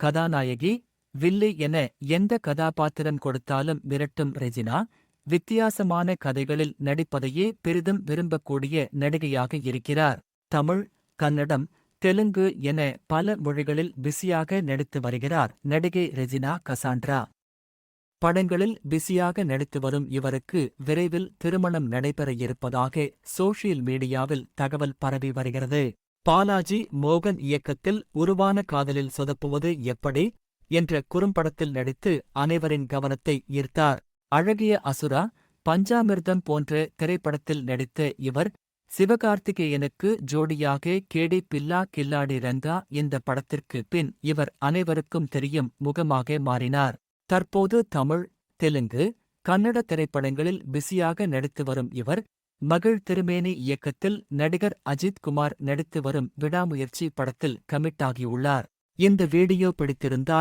கதாநாயகி வில்லி என எந்த கதாபாத்திரம் கொடுத்தாலும் மிரட்டும் ரெஜினா வித்தியாசமான கதைகளில் நடிப்பதையே பெரிதும் விரும்பக்கூடிய நடிகையாக இருக்கிறார். தமிழ் கன்னடம் தெலுங்கு என பல மொழிகளில் பிஸியாக நடித்து வருகிறார் நடிகை ரெஜினா கசாண்ட்ரா. படங்களில் பிஸியாக நடித்து வரும் இவருக்கு விரைவில் திருமணம் நடைபெற இருப்பதாக சோஷியல் மீடியாவில் தகவல் பரவி வருகிறது. பாலாஜி மோகன் இயக்கத்தில் உருவான காதலில் சொதப்புவது எப்படி? என்ற குறும்படத்தில் நடித்து அனைவரின் கவனத்தை ஈர்த்தார். அழகிய அசுரா பஞ்சாமிர்தம் போன்ற திரைப்படத்தில் நடித்த இவர் சிவகார்த்திகேயனுக்கு ஜோடியாக கேடி பில்லா கில்லாடி ரங்கா இந்த படத்திற்கு பின் இவர் அனைவருக்கும் தெரியும் முகமாக மாறினார். தற்போது தமிழ் தெலுங்கு கன்னட திரைப்படங்களில் பிஸியாக நடித்து வரும் இவர் மகிழ் திருமேனி இயக்கத்தில் நடிகர் அஜித் குமார் நடித்து வரும் விடாமுயற்சி படத்தில் கமிட் ஆகியுள்ளார். இந்த வீடியோ பிடித்திருந்தால்